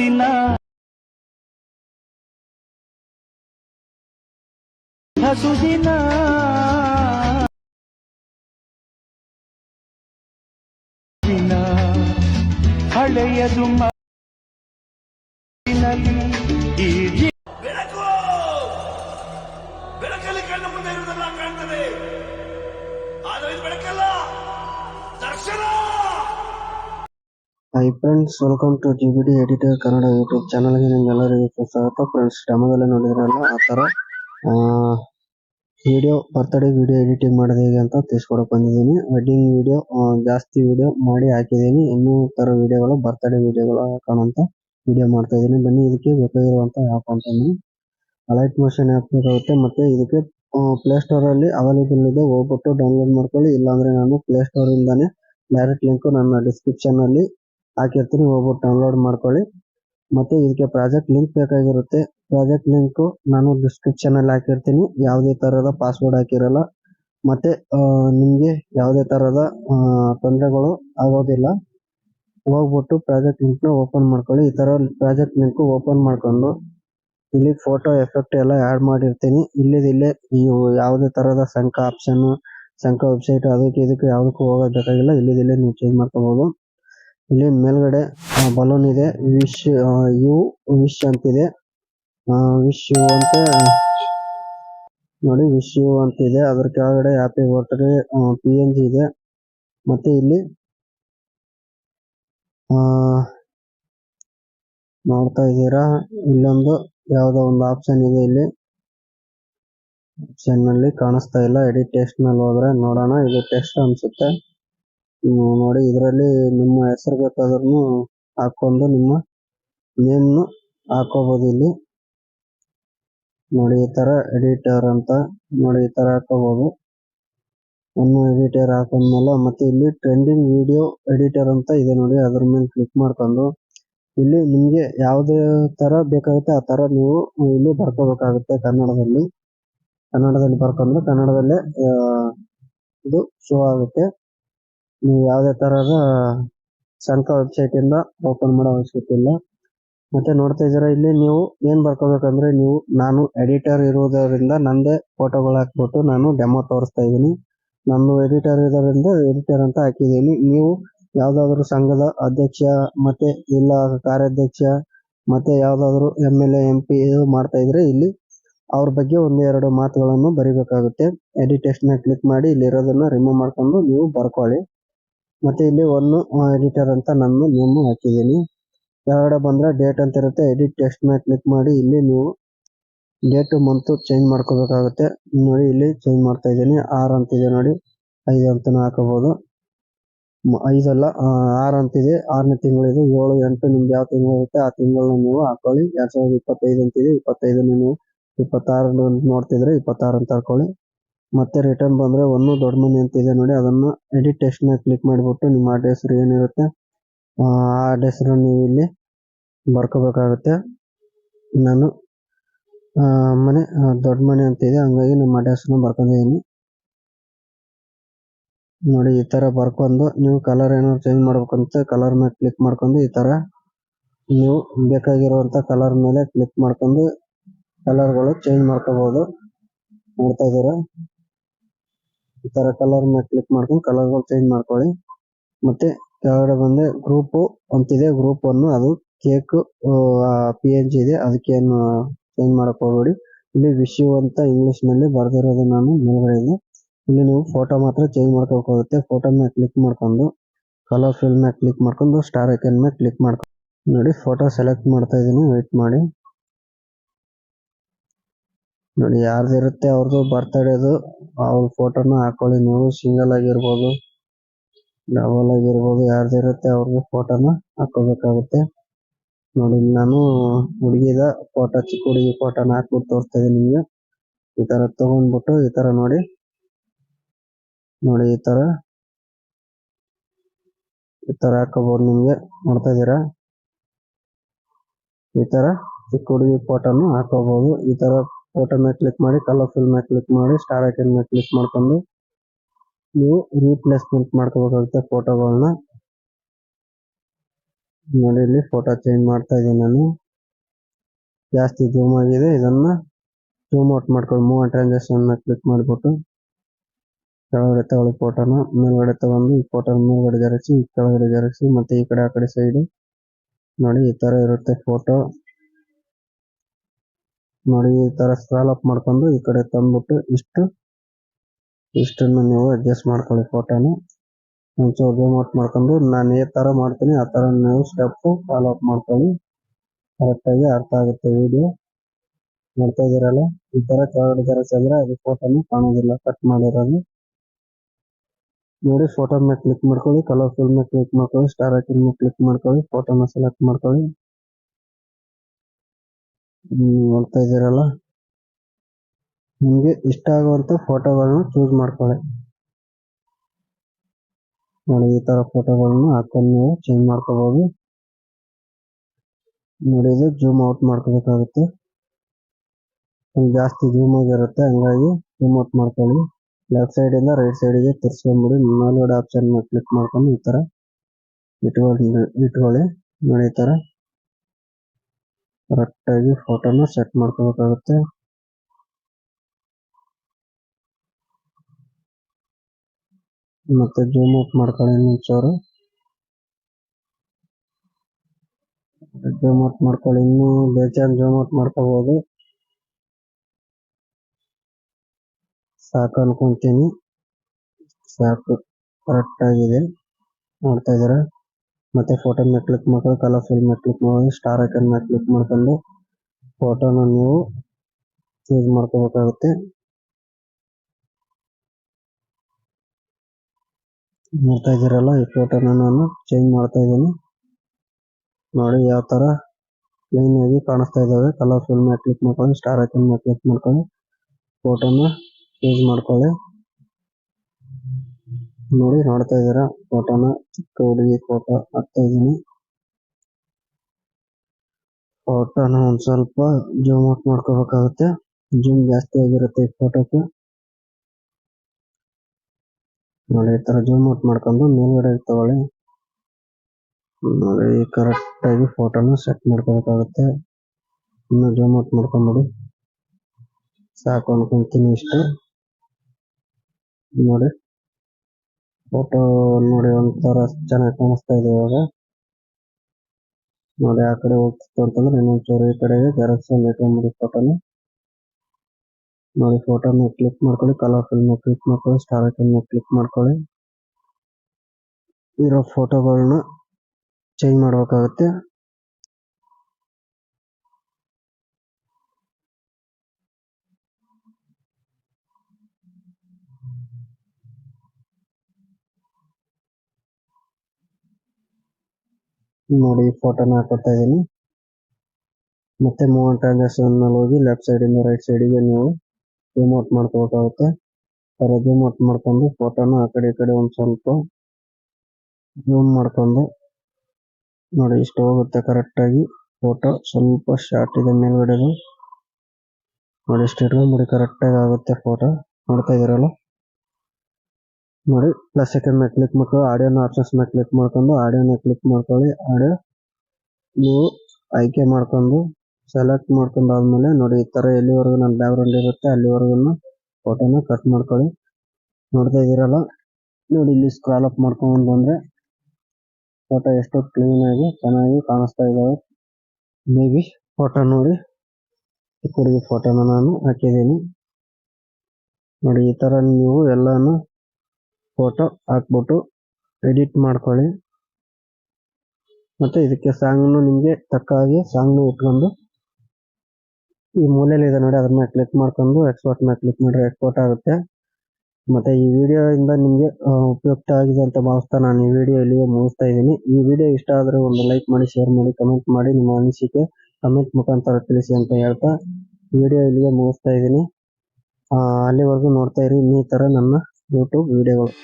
ದಿನ. ಹಸು ದಿನ. ಹಳೆಯದು ಮನದಲ್ಲಿ friends welcome to G B D editor Kannada YouTube ಚಾನಲ್ಗೆ ನಿಮ್ಗೆಲ್ಲರಿಗೂ ಸ್ವಾಗತ ಫ್ರೆಂಡ್ಸ್ ಡೆಮೋದಲ್ಲಿ ನೋಡಿದ್ರಲ್ಲ, ಆ ವಿಡಿಯೋ ಬರ್ತ್ಡೇ ವಿಡಿಯೋ ಎಡಿಟಿಂಗ್ ಮಾಡೋದು ಹೇಗೆ ಅಂತ ತಿಳಿಸ್ಕೊಡಕ್ ಬಂದಿದ್ದೀನಿ. ವೆಡ್ಡಿಂಗ್ ವಿಡಿಯೋ ಜಾಸ್ತಿ ವಿಡಿಯೋ ಮಾಡಿ ಹಾಕಿದ್ದೀನಿ. ಇನ್ನೂ ಥರ ವಿಡಿಯೋಗಳು ಬರ್ತ್ಡೇ ವಿಡಿಯೋಗಳು ಹಾಕೋಣಂತ ವಿಡಿಯೋ ಮಾಡ್ತಾ ಇದ್ದೀನಿ. ಬನ್ನಿ, ಇದಕ್ಕೆ ಬೇಕಾಗಿರುವಂಥ ಆ್ಯಪ್ ಅಂತಂದ್ರೆ ಅಲೈಟ್ ಮೋಷನ್ ಆ್ಯಪ್ ಬೇಕಾಗುತ್ತೆ. ಮತ್ತೆ ಇದಕ್ಕೆ ಅಲ್ಲಿ ಅವೈಲೇಬಲ್ ಇದೆ. ಹೋಗ್ಬಿಟ್ಟು ಡೌನ್ಲೋಡ್ ಮಾಡ್ಕೊಳ್ಳಿ. ಇಲ್ಲಾಂದ್ರೆ ನಾನು ಪ್ಲೇ ಸ್ಟೋರ್ ಸ್ಟೋರಿಂದಾನೇ ಡೈರೆಕ್ಟ್ ಲಿಂಕ್ ನನ್ನ ಡಿಸ್ಕ್ರಿಪ್ಷನ್ ಅಲ್ಲಿ ಹಾಕಿರ್ತೀನಿ ಹೋಗ್ಬಿಟ್ಟು ಡೌನ್ಲೋಡ್ ಮಾಡ್ಕೊಳ್ಳಿ. ಮತ್ತೆ ಇದಕ್ಕೆ ಪ್ರಾಜೆಕ್ಟ್ ಲಿಂಕ್ ಬೇಕಾಗಿರುತ್ತೆ. ಪ್ರಾಜೆಕ್ಟ್ ಲಿಂಕ್ ನಾನು ಡಿಸ್ಕ್ರಿಪ್ಷನ್ ಅಲ್ಲಿ ಹಾಕಿರ್ತೀನಿ. ಯಾವುದೇ ಥರದ ಪಾಸ್ವರ್ಡ್ ಹಾಕಿರಲ್ಲ. ಮತ್ತೆ ನಿಮಗೆ ಯಾವುದೇ ಥರದ ತೊಂದರೆಗಳು ಆಗೋದಿಲ್ಲ. ಹೋಗ್ಬಿಟ್ಟು ಪ್ರಾಜೆಕ್ಟ್ ಲಿಂಕ್ನ ಓಪನ್ ಮಾಡ್ಕೊಳ್ಳಿ. ಈ ತರ ಪ್ರಾಜೆಕ್ಟ್ ಲಿಂಕ್ ಓಪನ್ ಮಾಡ್ಕೊಂಡು ಇಲ್ಲಿ ಫೋಟೋ ಎಫೆಕ್ಟ್ ಎಲ್ಲ ಆಡ್ ಮಾಡಿರ್ತೀನಿ. ಇಲ್ಲದಿಲ್ಲೇ ಇಲ್ಲೇ ನೀವು ಯಾವುದೇ ಥರದ ಸಂಖ ಆಪ್ಷನ್ ಸಂಖ ವೆಬ್ಸೈಟ್ ಅದಕ್ಕೆ ಇದಕ್ಕೆ ಯಾವುದಕ್ಕೂ ಹೋಗೋದು ಬೇಕಾಗಿಲ್ಲ ಇಲ್ಲದಿಲ್ಲೇ ನೀವು ಚೇಂಜ್ ಮಾಡ್ಕೋಬಹುದು ಇಲ್ಲಿ ಮೇಲ್ಗಡೆ ಬಲೂನ್ ಇದೆ. ವಿಶ್ ಯು ವಿಶ್ ಅಂತಿದೆ. ವಿಶ್ ಯು ಅಂತ ನೋಡಿ ವಿಶ್ ಯು ಅಂತಿದೆ. ಅದ್ರ ಕೆಳಗಡೆ ಹ್ಯಾಪಿ ಎನ್ ಜಿ ಇದೆ. ಮತ್ತೆ ಇಲ್ಲಿ ಆ, ನೋಡ್ತಾ ಇದ್ದೀರಾ? ಇಲ್ಲೊಂದು ಯಾವುದೋ ಒಂದು ಆಪ್ಷನ್ ಇದೆ ಇಲ್ಲಿ. ಆಪ್ಷನ್ನಲ್ಲಿ ಕಾಣಿಸ್ತಾ ಇಲ್ಲ. ಎಡಿಟ್ ಟೆಕ್ಸ್ಟ್ನಲ್ಲಿ ಹೋದ್ರೆ ನೋಡೋಣ. ಇದು ಟೆಕ್ಸ್ಟ್ ಅನ್ಸುತ್ತೆ. ನೋಡಿ ಇದರಲ್ಲಿ ನಿಮ್ಮ ಹೆಸರು ಬೇಕಾದ್ರೂ ಹಾಕೊಂಡು ನಿಮ್ಮ ನೇಮ್ ಹಾಕೋಬಹುದು ಇಲ್ಲಿ. ನೋಡಿ, ಈ ತರ ಎಡಿಟರ್ ಅಂತ ನೋಡಿ, ಈ ತರ ಹಾಕೋಬಹುದು ಇನ್ನು ಎಡಿಟರ್ ಹಾಕೊಂಡ್ಮೇಲೆ ಮತ್ತೆ ಇಲ್ಲಿ ಟ್ರೆಂಡಿಂಗ್ ವಿಡಿಯೋ ಎಡಿಟರ್ ಅಂತ ಇದೆ ನೋಡಿ, ಅದ್ರ ಮೇಲೆ ಕ್ಲಿಕ್ ಮಾಡ್ಕೊಂಡು. ಇಲ್ಲಿ ನಿಮ್ಗೆ ಯಾವುದೇ ತರ ಬೇಕಾಗುತ್ತೆ ಆ ತರ ನೀವು ಇಲ್ಲಿ ಬರ್ಕೋಬೇಕಾಗುತ್ತೆ ಕನ್ನಡದಲ್ಲಿ. ಕನ್ನಡದಲ್ಲಿ ಬರ್ಕೊಂಡ್ರೆ ಕನ್ನಡದಲ್ಲೇ ಇದು ಶೋ ಆಗುತ್ತೆ. ನೀವು ಯಾವುದೇ ತರಹದ ಸಂಕ ವೆಬ್ಸೈಟ್ ಇಂದ ಓಪನ್ ಮಾಡೋ ಅವಶ್ಯಕತೆ ಇಲ್ಲ. ಮತ್ತೆ ನೋಡ್ತಾ ಇದ್ದೀರಾ, ಇಲ್ಲಿ ನೀವು ಏನ್ ಬರ್ಕೋಬೇಕಂದ್ರೆ ನೀವು, ನಾನು ಎಡಿಟರ್ ಇರುವುದರಿಂದ ನಂದೇ ಫೋಟೋಗಳು ಹಾಕ್ಬಿಟ್ಟು ನಾನು ಡೆಮೋ ತೋರಿಸ್ತಾ ಇದ್ದೀನಿ. ನಾನು ಎಡಿಟರ್ ಇರೋದ್ರಿಂದ ಎಡಿಟರ್ ಅಂತ ಹಾಕಿದ್ದೀನಿ. ನೀವು ಯಾವ್ದಾದ್ರು ಸಂಘದ ಅಧ್ಯಕ್ಷ, ಮತ್ತೆ ಇಲ್ಲ ಕಾರ್ಯಾಧ್ಯಕ್ಷ, ಮತ್ತೆ ಯಾವ್ದಾದ್ರು ಎಂ ಎಲ್ ಎಂ ಪಿ ಮಾಡ್ತಾ ಇದ್ರೆ ಇಲ್ಲಿ ಅವ್ರ ಬಗ್ಗೆ ಒಂದೆರಡು ಮಾತುಗಳನ್ನು ಬರಿಬೇಕಾಗುತ್ತೆ. ಎಡಿಟ್ ಟೆಕ್ಸ್ಟ್ನ ಕ್ಲಿಕ್ ಮಾಡಿ ಇಲ್ಲಿ ಇರೋದನ್ನ ರಿಮೂವ್ ಮಾಡ್ಕೊಂಡು ನೀವು ಬರ್ಕೊಳ್ಳಿ. ಮತ್ತೆ ಇಲ್ಲಿ ಒಂದು ಎಡಿಟರ್ ಅಂತ ನಾನು ನೇಮ್ ಹಾಕಿದ್ದೀನಿ. ಕೆಳಗಡೆ ಬಂದ್ರೆ ಡೇಟ್ ಅಂತ ಇರುತ್ತೆ. ಎಡಿಟ್ ಟೆಕ್ಸ್ಟ್ ಮೇಲೆ ಕ್ಲಿಕ್ ಮಾಡಿ ಇಲ್ಲಿ ನೀವು ಡೇಟ್ ಮಂತ್ ಚೇಂಜ್ ಮಾಡ್ಕೋಬೇಕಾಗುತ್ತೆ. ನೋಡಿ, ಇಲ್ಲಿ ಚೇಂಜ್ ಮಾಡ್ತಾ ಇದ್ದೀನಿ. ಆರ್ ಅಂತಿದೆ ನೋಡಿ. ಐದು ಅಂತ ಹಾಕೋಬಹುದು. ಐದಲ್ಲ ಇದೆ ಆರ್ ಅಂತಿದೆ. ಆರನೇ ತಿಂಗಳಿದೆ ಏಳು, ಎಂಟು ನಿಮ್ಗೆ ಯಾವ ತಿಂಗಳು ಇರುತ್ತೆ, ಆ ತಿಂಗಳನ್ನ ನೀವು ಹಾಕೊಳ್ಳಿ. ಎರಡ್ ಸಾವಿರದ ಇಪ್ಪತ್ತೈದು ಅಂತಿದೆ. ಇಪ್ಪತ್ತೈದನ್ನ ನೀವು ಇಪ್ಪತ್ತಾರು ನೋಡ್ತಿದ್ರೆ ಇಪ್ಪತ್ತಾರು ಅಂತ ಹಾಕೊಳ್ಳಿ. ಮತ್ತೆ ರಿಟರ್ನ್ ಬಂದ್ರೆ ಒಂದು ದೊಡ್ಡ ಮನಿ ಅಂತಿದೆ ನೋಡಿ. ಅದನ್ನ ಎಡಿಟ್ ಟೆಕ್ಸ್ಟ್ನ ಕ್ಲಿಕ್ ಮಾಡಿಬಿಟ್ಟು ನಿಮ್ಮ ಅಡ್ರೆಸ್ ಏನಿರುತ್ತೆ, ಆ ಅಡ್ರೆಸ್ ನೀವು ಇಲ್ಲಿ ಬರ್ಕೋಬೇಕಾಗುತ್ತೆ. ನಾನು ಮನೆ ದೊಡ್ಡ ಮನೆ ಅಂತ ಇದೆ. ಹಂಗಾಗಿ ನಿಮ್ಮ ಅಡ್ರೆಸ್ನ ಬರ್ಕೊಂಡಿದ್ದೀನಿ. ನೋಡಿ, ಈ ತರ ಬರ್ಕೊಂಡು ನೀವು ಕಲರ್ ಏನಾದ್ರು ಚೇಂಜ್ ಮಾಡ್ಬೇಕಂತ ಕಲರ್ ಮೇಲೆ ಕ್ಲಿಕ್ ಮಾಡ್ಕೊಂಡು ಈ ತರ ನೀವು ಬೇಕಾಗಿರುವಂತ ಕಲರ್ ಮೇಲೆ ಕ್ಲಿಕ್ ಮಾಡ್ಕೊಂಡು ಕಲರ್ಗಳು ಚೇಂಜ್ ಮಾಡ್ಕೋಬಹುದು ನೋಡ್ತಾ ಇದ್ದೀರಾ? ಈ ತರ ಕಲರ್ ಮೇಲೆ ಕ್ಲಿಕ್ ಮಾಡ್ಕೊಂಡು ಕಲರ್ಗಳು ಚೇಂಜ್ ಮಾಡ್ಕೊಳ್ಳಿ. ಮತ್ತೆ ಕೆಳಗಡೆ ಬಂದ್ರೆ ಗ್ರೂಪ್ ಅಂತಿದೆ. ಗ್ರೂಪ್ ಅನ್ನು ಅದು ಕೇಕ್ ಪಿ ಎನ್ ಜಿ ಇದೆ. ಅದಕ್ಕೆ ಏನು ಚೇಂಜ್ ಮಾಡಕ್ ಹೋಗ್ಬೇಡಿ. ಇಲ್ಲಿ ವಿಶ್ಯು ಅಂತ ಇಂಗ್ಲಿಷ್ನಲ್ಲಿ ಬರ್ದಿರೋದು ನಾನು ಮೇಲ್ಗಡೆ ಇದೆ ಇಲ್ಲಿ ನೀವು ಫೋಟೋ ಮಾತ್ರ ಚೇಂಜ್ ಮಾಡ್ಕೋಬೇಕಾಗುತ್ತೆ ಫೋಟೋ ಮೇಲೆ ಕ್ಲಿಕ್ ಮಾಡ್ಕೊಂಡು ಕಲರ್ ಫಿಲ್ ಮೇಲೆ ಕ್ಲಿಕ್ ಮಾಡ್ಕೊಂಡು ಸ್ಟಾರ್ ಐಕನ್ ಮೇಲೆ ಕ್ಲಿಕ್ ಮಾಡ್ಕೊಂಡು ನೋಡಿ ಫೋಟೋ ಸೆಲೆಕ್ಟ್ ಮಾಡ್ತಾ ಇದೀನಿ. ವೇಟ್ ಮಾಡಿ. ನೋಡಿ, ಯಾರ್ದು ಇರುತ್ತೆ ಅವ್ರದ್ದು ಬರ್ತಡೇದು ಫೋಟೋ ಫೋಟೋನ ಹಾಕೊಳ್ಳಿ ನೀವು ಸಿಂಗಲ್ ಆಗಿರ್ಬೋದು ಡಬಲ್ ಆಗಿರ್ಬೋದು, ಯಾರ್ದು ಇರುತ್ತೆ ಅವ್ರದ್ದು ಫೋಟೋನ ಹಾಕೋಬೇಕಾಗುತ್ತೆ ನೋಡಿ, ನಾನು ಹುಡುಗಿದ ಫೋಟೋ ಚಿಕ್ಕ ಹುಡುಗಿ ಫೋಟೋನ ಹಾಕ್ಬಿಟ್ಟು ತೋರಿಸ್ತಾ ಇದೀನಿ ನಿಮ್ಗೆ. ಈ ತರ ತಗೊಂಡ್ಬಿಟ್ಟು, ಈ ತರ ನೋಡಿ. ನೋಡಿ, ಈ ತರ. ಈ ತರ ಹಾಕೋಬಹುದು ನಿಮ್ಗೆ. ನೋಡ್ತಾ ಇದೀರಾ ಈ ತರ ಚಿಕ್ಕ ಹುಡುಗಿ ಫೋಟೋನು ಹಾಕೋಬಹುದು ಈ ತರ ಫೋಟೋ ಮೇಲೆ ಕ್ಲಿಕ್ ಮಾಡಿ ಕಲರ್ ಫಿಲ್ ಮೇಲೆ ಕ್ಲಿಕ್ ಮಾಡಿ ಸ್ಟಾರ್ ಐಕನ್ ಮೇಲೆ ಕ್ಲಿಕ್ ಮಾಡ್ಕೊಂಡು ನೀವು ರೀಪ್ಲೇಸ್ಮೆಂಟ್ ಮಾಡ್ಕೋಬೇಕಾಗುತ್ತೆ ಫೋಟೋಗಳನ್ನ ನೋಡಿ, ಇಲ್ಲಿ ಫೋಟೋ ಚೇಂಜ್ ಮಾಡ್ತಾ ಇದ್ದೀನಿ ನಾನು. ಜಾಸ್ತಿ ಜೂಮ್ ಆಗಿದೆ. ಇದನ್ನ ಜೂಮ್ ಔಟ್ ಮಾಡ್ಕೊಂಡು ಮೂವ್ ಟ್ರಾನ್ಸಾಕ್ಷನ್ ಕ್ಲಿಕ್ ಮಾಡಿಬಿಟ್ಟು ಕೆಳಗಡೆ ತಗೊಳ್ಳಿ ಫೋಟೋನ ಮೇಲ್ಗಡೆ ತಗೊಂಡು, ಈ ಫೋಟೋನ ಮೇಲ್ಗಡೆ ಜರಗಿಸಿ, ಈ ಕೆಳಗಡೆ ಜರಗಿಸಿ, ಮತ್ತೆ ಈ ಕಡೆ ಆ ಕಡೆ ಸೈಡ್ ನೋಡಿ, ಈ ಇರುತ್ತೆ ಫೋಟೋ ನೋಡಿ, ಈ ತರ ಸ್ಕ್ರಾಲ್ ಅಪ್ ಮಾಡ್ಕೊಂಡು ಈ ಕಡೆ ತಂದ್ಬಿಟ್ಟು ಇಷ್ಟು, ಇಷ್ಟನ್ನು ನೀವು ಅಡ್ಜಸ್ಟ್ ಮಾಡ್ಕೊಳ್ಳಿ ಫೋಟೋನ ಒಂಚೂರು ಜೂಮ್ ಔಟ್ ಮಾಡ್ಕೊಂಡು ನಾನು ಏ ತರ ಮಾಡ್ತೀನಿ, ಆ ತರ ನೀವು ಸ್ಟೆಪ್ ಫಾಲೋ ಅಪ್ ಮಾಡ್ಕೊಳ್ಳಿ. ಕರೆಕ್ಟಾಗಿ ಅರ್ಥ ಆಗುತ್ತೆ ವಿಡಿಯೋ ನೋಡ್ತಾ ಇದೀರಲ್ಲ ಈ ತರ ಕೆಳಗಡೆ ಜರಗಿಸಿದ್ರೆ ಅದು ಫೋಟೋನು ಕಾಣೋದಿಲ್ಲ ಕಟ್ ಮಾಡಿರೋದು. ನೋಡಿ ಫೋಟೋ ಮೇಲೆ ಕ್ಲಿಕ್ ಮಾಡ್ಕೊಳ್ಳಿ ಕಲರ್ ಫಿಲ್ ಮೇಲೆ ಕ್ಲಿಕ್ ಮಾಡ್ಕೊಳ್ಳಿ ಸ್ಟಾರ್ ಐಕನ್ ಮೇಲೆ ಕ್ಲಿಕ್ ಮಾಡ್ಕೊಳ್ಳಿ ಫೋಟೋನ ಸೆಲೆಕ್ಟ್ ಮಾಡ್ಕೊಳ್ಳಿ. ಹ್ಮ್, ನೋಡ್ತಾ ಇದ್ದೀರಲ್ಲ? ನಿಮಗೆ ಇಷ್ಟ ಆಗುವಂಥ ಫೋಟೋಗಳನ್ನ ಚೂಸ್ ಮಾಡ್ಕೊಳ್ಳಿ. ನೋಡಿ ಈ ತರ ಫೋಟೋಗಳನ್ನ ಹಾಕೊಂಡು ನೀವು ಚೇಂಜ್ ಮಾಡ್ಕೋಬೋದು. ನೋಡಿ ಇದು ಜೂಮ್ ಔಟ್ ಮಾಡ್ಕೋಬೇಕಾಗುತ್ತೆ. ಜಾಸ್ತಿ ಜೂಮ್ ಆಗಿರುತ್ತೆ ಹಂಗಾಗಿ ಜೂಮ್ ಔಟ್ ಮಾಡ್ಕೊಳ್ಳಿ. ಲೆಫ್ಟ್ ಸೈಡ್ ಇಂದ ರೈಟ್ ಸೈಡ್ಗೆ ತಿರ್ಸ್ಕೊಂಡ್ಬಿಡಿ. ಮೇಲ್ಗಡೆ ಆಪ್ಷನ್ ಕ್ಲಿಕ್ ಮಾಡ್ಕೊಂಡು ಈ ತರ ಇಟ್ಕೊಳ್ಳಿ ಇಟ್ಕೊಳ್ಳಿ. ನೋಡಿ ಈ ತರ. ಕರೆಕ್ಟ್ ಆಗಿ ಫೋಟೋನ ಸೆಟ್ ಮಾಡ್ಕೋಬೇಕಾಗುತ್ತೆ. ಮತ್ತೆ ಜೂಮ್ ಔಟ್ ಮಾಡ್ಕೊಳ್ಳಿ ಒಂಚೂರು ಜೂಮ್ ಔಟ್ ಮಾಡ್ಕೊಳ್ಳಿ, ಇನ್ನೂ ಬೇಜಾನ್ ಜೂಮ್ ಔಟ್ ಮಾಡ್ಕೋಬಹುದು ಸಾಕು ಅನ್ಕೊಂತೀನಿ. ಸಾಕು ಕರೆಕ್ಟ್ ಆಗಿದೆ ನೋಡ್ತಾ ಇದ್ದೀರಾ? ಮತ್ತೆ ಫೋಟೋ ಮೇಲೆ ಕ್ಲಿಕ್ ಮಾಡ್ಕೊಂಡು ಕಲರ್ ಫಿಲ್ ಮೇಲೆ ಕ್ಲಿಕ್ ಮಾಡಿ ಸ್ಟಾರ್ ಐಕನ್ ಮೇಲೆ ಕ್ಲಿಕ್ ಮಾಡ್ಕೊಂಡು ಫೋಟೋನ ನೀವು ಚೂಸ್ ಮಾಡ್ಕೋಬೇಕಾಗುತ್ತೆ. ನೋಡ್ತಾ ಇದ್ದೀರಲ್ಲ, ಈ ಫೋಟೋನ ನಾನು ಚೇಂಜ್ ಮಾಡ್ತಾ ಇದ್ದೀನಿ. ನೋಡಿ ಯಾವ ತರ ಕ್ಲೀನ್ ಆಗಿ ಕಾಣಿಸ್ತಾ ಇದ್ದಾವೆ. ಕಲರ್ ಫಿಲ್ ಮೇಲೆ ಕ್ಲಿಕ್ ಮಾಡ್ಕೊಳ್ಳಿ ಸ್ಟಾರ್ ಐಕನ್ ಮೇಲೆ ಕ್ಲಿಕ್ ಮಾಡ್ಕೊಳ್ಳಿ ಫೋಟೋನ ಚೂಸ್ ಮಾಡ್ಕೊಳ್ಳಿ. ನೋಡಿ, ನೋಡ್ತಾ ಇದ್ದೀರಾ? ಫೋಟೋನ ಚಿಕ್ಕ ಹುಡುಗಿ ಫೋಟೋ ಹಾಕ್ತಾ ಇದ್ದೀನಿ. ಫೋಟೋನ ಒಂದ್ ಸ್ವಲ್ಪ ಜೂಮ್ ಔಟ್ ಮಾಡ್ಕೋಬೇಕಾಗುತ್ತೆ. ಜೂಮ್ ಜಾಸ್ತಿ ಆಗಿರುತ್ತೆ ಈ ಫೋಟೋಕ್ಕೆ ನೋಡಿ, ಈ ತರ ಜೂಮ್ ಔಟ್ ಮಾಡ್ಕೊಂಡು ಮೇಲ್ಗಡೆ ತಗೊಳ್ಳಿ. ನೋಡಿ ಕರೆಕ್ಟ್ ಆಗಿ ಫೋಟೋನ ಸೆಟ್ ಮಾಡ್ಕೋಬೇಕಾಗುತ್ತೆ. ಇನ್ನು ಜೂಮ್ ಔಟ್ ಮಾಡ್ಕೊಂಬಿಡಿ. ಸಾಕು ಅನ್ಕೊಂತೀನಿ ಇಷ್ಟು. ನೋಡಿ. ಫೋಟೋ ನೋಡಿ ಒಂಥರ ಚೆನ್ನಾಗಿ ಕಾಣಿಸ್ತಾ ಇದೆ ಇವಾಗ. ನೋಡಿ ಆ ಕಡೆ ಹೋಗ್ತಿತ್ತು ಅಂತಂದ್ರೆ ಇನ್ನೊಂಚೂರು ಈ ಕಡೆಗೆ ಜೆರಾಕ್ಸ್ ಅಲ್ಲಿ ಇಟ್ಕೊಂಡ್ಬಿಡಿ ಫೋಟೋನ ನೋಡಿ ಫೋಟೋನ ಕ್ಲಿಕ್ ಮಾಡ್ಕೊಳ್ಳಿ ಕಲರ್ ಫಿಲ್ ಮೇಲೆ ಕ್ಲಿಕ್ ಮಾಡ್ಕೊಳ್ಳಿ ಸ್ಟಾರ್ ಐಕನ್ ಕ್ಲಿಕ್ ಮಾಡ್ಕೊಳ್ಳಿ. ಇರೋ ಫೋಟೋಗಳನ್ನ ಚೇಂಜ್ ಮಾಡ್ಬೇಕಾಗುತ್ತೆ. ನೋಡಿ ಫೋಟೋನ ಹಾಕೋತಾ ಇದೀನಿ. ಮತ್ತೆ ಮೂವ್ ಟ್ರಾನ್ಸಾಕ್ಷನ್ ಮೇಲೆ ಹೋಗಿ ಲೆಫ್ಟ್ ಸೈಡ್ ಇಂದ ರೈಟ್ ಸೈಡಿಗೆ ನೀವು ಜೂಮ್ ಔಟ್ ಮಾಡ್ಕೋಬೇಕಾಗುತ್ತೆ. ತರ ಜೂಮ್ ಔಟ್ ಮಾಡ್ಕೊಂಡು ಫೋಟೋನ ಆ ಕಡೆ ಈ ಕಡೆ ಒಂದ್ ಸ್ವಲ್ಪ ಜೂಮ್ ಮಾಡ್ಕೊಂಡು ನೋಡಿ, ಇಷ್ಟು ಹೋಗುತ್ತೆ ಕರೆಕ್ಟ್ ಆಗಿ. ಫೋಟೋ ಸ್ವಲ್ಪ ಶಾರ್ಟ್ ಇದೆ ಮೇಲ್ಗಡೆದು. ನೋಡಿ ಇಷ್ಟು ಇಟ್ಕೊಂಡ್ಬಿಡಿ ಕರೆಕ್ಟ್ ಆಗಿ ಆಗುತ್ತೆ ಫೋಟೋ ನೋಡ್ತಾ ಇದೀರಲ್ಲ? ನೋಡಿ ಪ್ಲಸ್ ಸೆಕೆಂಡ್ ಮೇಲೆ ಕ್ಲಿಕ್ ಮಾಡ್ಕೊಂಡು ಆಡಿಯೋನ ಆಪ್ಷನ್ಸ್ ಮೇಲೆ ಕ್ಲಿಕ್ ಮಾಡ್ಕೊಂಡು ಆಡಿಯೋನ ಕ್ಲಿಕ್ ಮಾಡ್ಕೊಳ್ಳಿ ಆಡಿಯೋ ನೀವು ಆಯ್ಕೆ ಮಾಡ್ಕೊಂಡು ಸೆಲೆಕ್ಟ್ ಮಾಡ್ಕೊಂಡು ಆದ್ಮೇಲೆ ನೋಡಿ, ಈ ತರ ಎಲ್ಲಿವರೆಗೂ ನನ್ನ ಬ್ಯಾಕ್ಗ್ರೌಂಡ್ ಇರುತ್ತೆ, ಅಲ್ಲಿವರೆಗೂ ಫೋಟೋನ ಕಟ್ ಮಾಡ್ಕೊಳ್ಳಿ. ನೋಡ್ತಾ ಇದೀರಲ್ಲ? ನೋಡಿ, ಇಲ್ಲಿ ಸ್ಕ್ರಾಲ್ ಅಪ್ ಮಾಡ್ಕೊಂಡು ಬಂದ್ರೆ ಫೋಟೋ ಎಷ್ಟು ಕ್ಲೀನ್ ಆಗಿ, ಚೆನ್ನಾಗಿ ಕಾಣಿಸ್ತಾ ಇದಾವೆ ಮೇ ಬಿ ಫೋಟೋ ನೋಡಿ ಹುಡುಗಿ ಫೋಟೋನ ನಾನು ಹಾಕಿದ್ದೀನಿ. ನೋಡಿ, ಈ ತರ ನೀವು ಎಲ್ಲಾನು ಫೋಟೋ ಹಾಕ್ಬಿಟ್ಟು ಎಡಿಟ್ ಮಾಡ್ಕೊಳ್ಳಿ. ಮತ್ತೆ ಇದಕ್ಕೆ ಸಾಂಗ್ನು ನಿಮಗೆ ತಕ್ಕ ಹಾಗೆ ಸಾಂಗ್ನು ಇಟ್ಕೊಂಡು ಈ ಮೂಲೆಯಲ್ಲಿ ಇದೆ ನೋಡಿ, ಅದ್ರ ಮೇಲೆ ಕ್ಲಿಕ್ ಮಾಡ್ಕೊಂಡು ಎಕ್ಸ್ಪೋರ್ಟ್ ಮೇಲೆ ಕ್ಲಿಕ್ ಮಾಡಿದ್ರೆ ಎಕ್ಸ್ಪೋರ್ಟ್ ಆಗುತ್ತೆ. ಮತ್ತೆ ಈ ವಿಡಿಯೋ ಇಂದ ನಿಮಗೆ ಉಪಯುಕ್ತ ಆಗಿದೆ ಅಂತ ಭಾವಿಸ್ತಾ ನಾನು ಈ ವಿಡಿಯೋ ಇಲ್ಲಿಗೆ ಮುಗಿಸ್ತಾ ಇದ್ದೀನಿ. ಈ ವಿಡಿಯೋ ಇಷ್ಟ ಆದ್ರೆ ಒಂದು ಲೈಕ್ ಮಾಡಿ ಶೇರ್ ಮಾಡಿ ಕಮೆಂಟ್ ಮಾಡಿ, ನಿಮ್ಮ ಅನಿಸಿಕೆ ಕಮೆಂಟ್ ಮುಖಾಂತರ ತಿಳಿಸಿ ಅಂತ ಹೇಳ್ತಾ ವಿಡಿಯೋ ಇಲ್ಲಿಗೆ ಮುಗಿಸ್ತಾ ಇದ್ದೀನಿ. ಅಲ್ಲಿವರೆಗೂ ನೋಡ್ತಾ ಇರಿ, ಈ ತರ ನನ್ನ ಯೂಟ್ಯೂಬ್ ವಿಡಿಯೋಗಳು